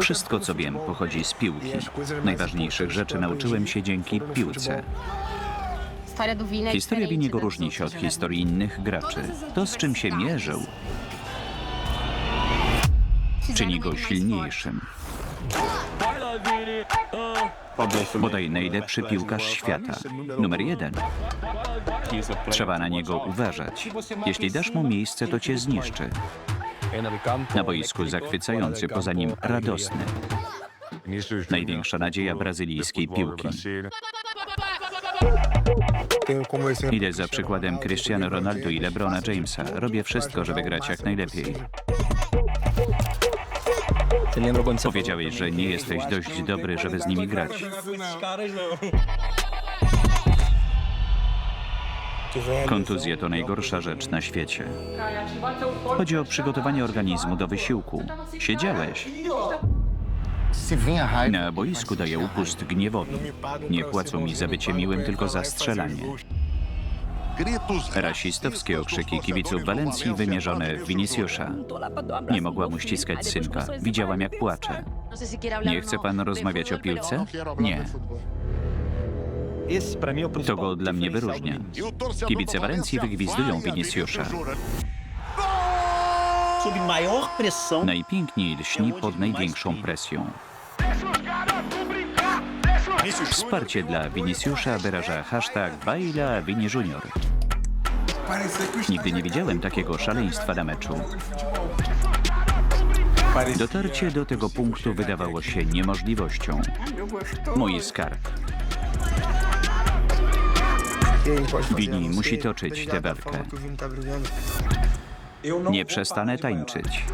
Wszystko, co wiem, pochodzi z piłki. Najważniejszych rzeczy nauczyłem się dzięki piłce. Historia Winiego różni się od historii innych graczy. To, z czym się mierzył, czyni go silniejszym. Bodaj najlepszy piłkarz świata. Numer jeden. Trzeba na niego uważać. Jeśli dasz mu miejsce, to cię zniszczy. Na boisku zachwycający, poza nim radosny. Największa nadzieja brazylijskiej piłki. Idę za przykładem Cristiano Ronaldo i LeBrona Jamesa. Robię wszystko, żeby grać jak najlepiej. Powiedziałeś, że nie jesteś dość dobry, żeby z nimi grać. Kontuzje to najgorsza rzecz na świecie. Chodzi o przygotowanie organizmu do wysiłku. Siedziałeś. Na boisku daję upust gniewowi. Nie płacą mi za bycie miłym, tylko za strzelanie. Rasistowskie okrzyki kibiców Walencji wymierzone w Viniciusza. Nie mogła mu ściskać synka. Widziałam, jak płacze. Nie chce pan rozmawiać o piłce? Nie. To go dla mnie wyróżnia. Kibice Walencji wygwizdują Viniciusza. Najpiękniej lśni pod największą presją. Wsparcie dla Viniciusza wyraża hashtag Baila Vini Junior. Nigdy nie widziałem takiego szaleństwa na meczu. Dotarcie do tego punktu wydawało się niemożliwością. Mój skarb. Vini musi toczyć tę walkę. Nie przestanę tańczyć.